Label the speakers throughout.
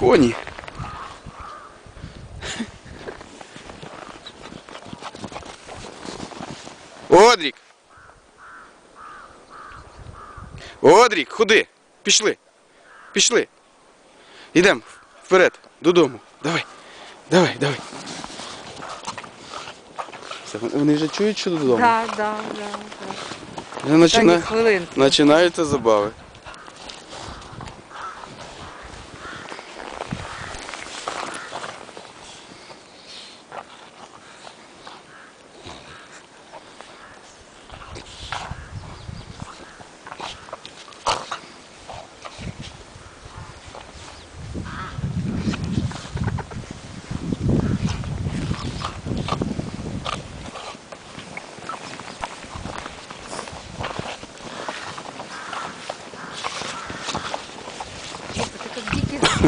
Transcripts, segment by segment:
Speaker 1: коні. Одрік. Одрік, ходи. Пішли. Пішли. Ідемо вперед, додому. Давай. Давай, давай. Все, Вони вже чують, що додому?
Speaker 2: Так, так, так.
Speaker 1: Вже начина...
Speaker 2: Хвилинки.
Speaker 1: Починаються забави.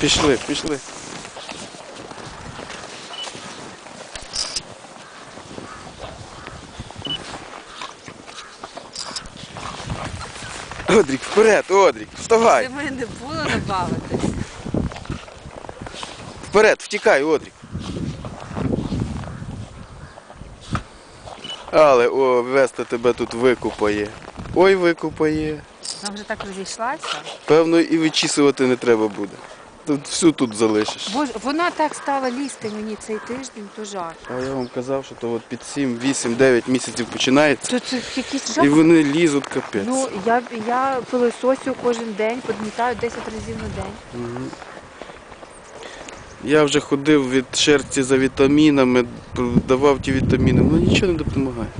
Speaker 1: Пішли, пішли. Одрік, вперед, Одрік, вставай.
Speaker 2: Для мене не було набавитись.
Speaker 1: Вперед, втікай, Одрік. Але о, Веста тебе тут викупає. Ой, викупає.
Speaker 2: Вона вже так розійшлася.
Speaker 1: Певно, і вичісувати не треба буде. Тут всю тут залишиш.
Speaker 2: Боже, вона так стала лізти мені цей тиждень, то жах.
Speaker 1: А я вам казав, що то от під 7, 8, 9 місяців починається.
Speaker 2: То це якийсь жах.
Speaker 1: І вони лізуть капець.
Speaker 2: Ну, я, я пилососю кожен день, підмітаю 10 разів на день.
Speaker 1: Мгм. Я вже ходив від шерсті за вітамінами, давав ті вітаміни, ну нічого не допомагає.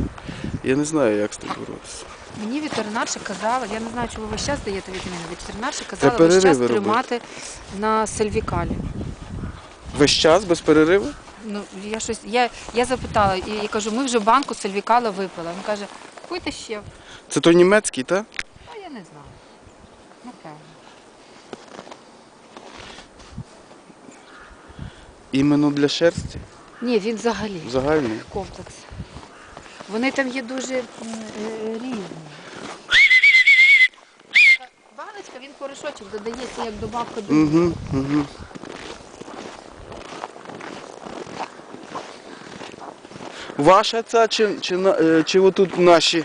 Speaker 1: Я не знаю, як з тим боротися.
Speaker 2: Мені ветеринарша казала, я не знаю, чи ви час даєте вітаміни, ветеринарша казала весь
Speaker 1: перериви
Speaker 2: час
Speaker 1: робити.
Speaker 2: тримати на сельвікалі.
Speaker 1: Весь час без перериву?
Speaker 2: Ну, я щось, я, я запитала, і я кажу, ми вже банку сельвікала випили. Він каже, куйте ще.
Speaker 1: Це той німецький, так?
Speaker 2: А я не знаю. Напевно.
Speaker 1: Іменно для шерсті?
Speaker 2: Ні, він взагалі
Speaker 1: Загальний.
Speaker 2: комплекс. Вони там є дуже е, різні. Баночка, він порошочок додається як добавка до
Speaker 1: Угу, угу. Ваша ця чи, чи, на- е, чи отут наші?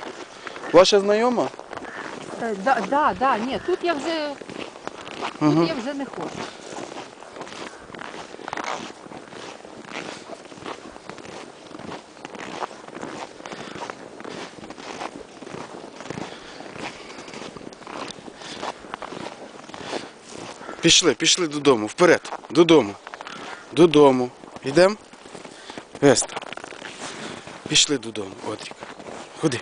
Speaker 1: Ваша знайома?
Speaker 2: Е, Да, да, да, ні, тут я вже, тут я вже не хочу.
Speaker 1: Пішли, пішли додому, вперед, додому. Додому. Йдемо? Веста. Пішли додому, Одрік. Ходи.